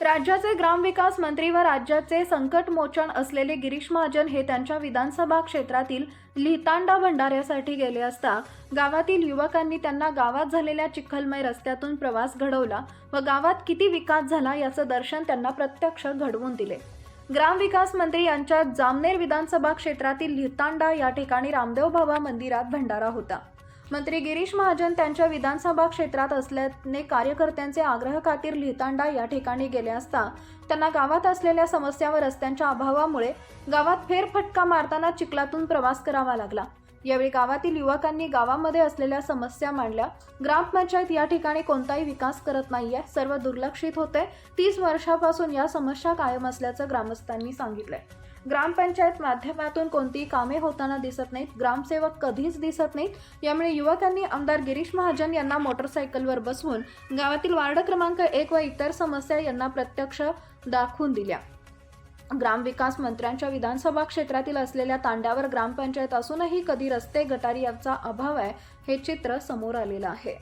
राज्याचे ग्रामविकास मंत्री व राज्याचे संकटमोचन असलेले गिरीश महाजन हे त्यांच्या विधानसभा क्षेत्रातील लिहितांडा भंडाऱ्यासाठी गेले असता गावातील युवकांनी त्यांना गावात झालेल्या चिखलमय रस्त्यातून प्रवास घडवला व गावात किती विकास झाला याचं दर्शन त्यांना प्रत्यक्ष घडवून दिले. ग्रामविकास मंत्री यांच्या जामनेर विधानसभा क्षेत्रातील लिहितांडा या ठिकाणी रामदेव बाबा मंदिरात भंडारा होता. मंत्री गिरीश महाजन त्यांच्या विधानसभा क्षेत्रात असल्याने कार्यकर्त्यांचे आग्रह खातीर लिहितांडा या ठिकाणी गेले असता त्यांना गावात असलेल्या समस्या व रस्त्यांच्या अभावामुळे गावात फेरफटका मारताना चिखलातून प्रवास करावा लागला. यावेळी गावातील युवकांनी गावामध्ये असलेल्या समस्या मांडल्या. ग्रामपंचायत या ठिकाणी कोणताही विकास करत नाहीये. सर्व दुर्लक्षित होते. तीस वर्षापासून या समस्या कायम असल्याचं ग्रामस्थांनी सांगितलंय. ग्रामपंचायत माध्यमातून कोणतीही कामे होताना दिसत नाहीत. ग्रामसेवक कधीच दिसत नाहीत. यामुळे युवकांनी आमदार गिरीश महाजन यांना मोटरसायकलवर बसवून गावातील वार्ड क्रमांक एक व इतर समस्या यांना प्रत्यक्ष दाखवून दिल्या. ग्रामविकास मंत्र्यांच्या विधानसभा क्षेत्रातील असलेल्या तांड्यावर ग्रामपंचायत असूनही कधी रस्ते गटारी यांचा अभाव आहे हे चित्र समोर आलेलं आहे.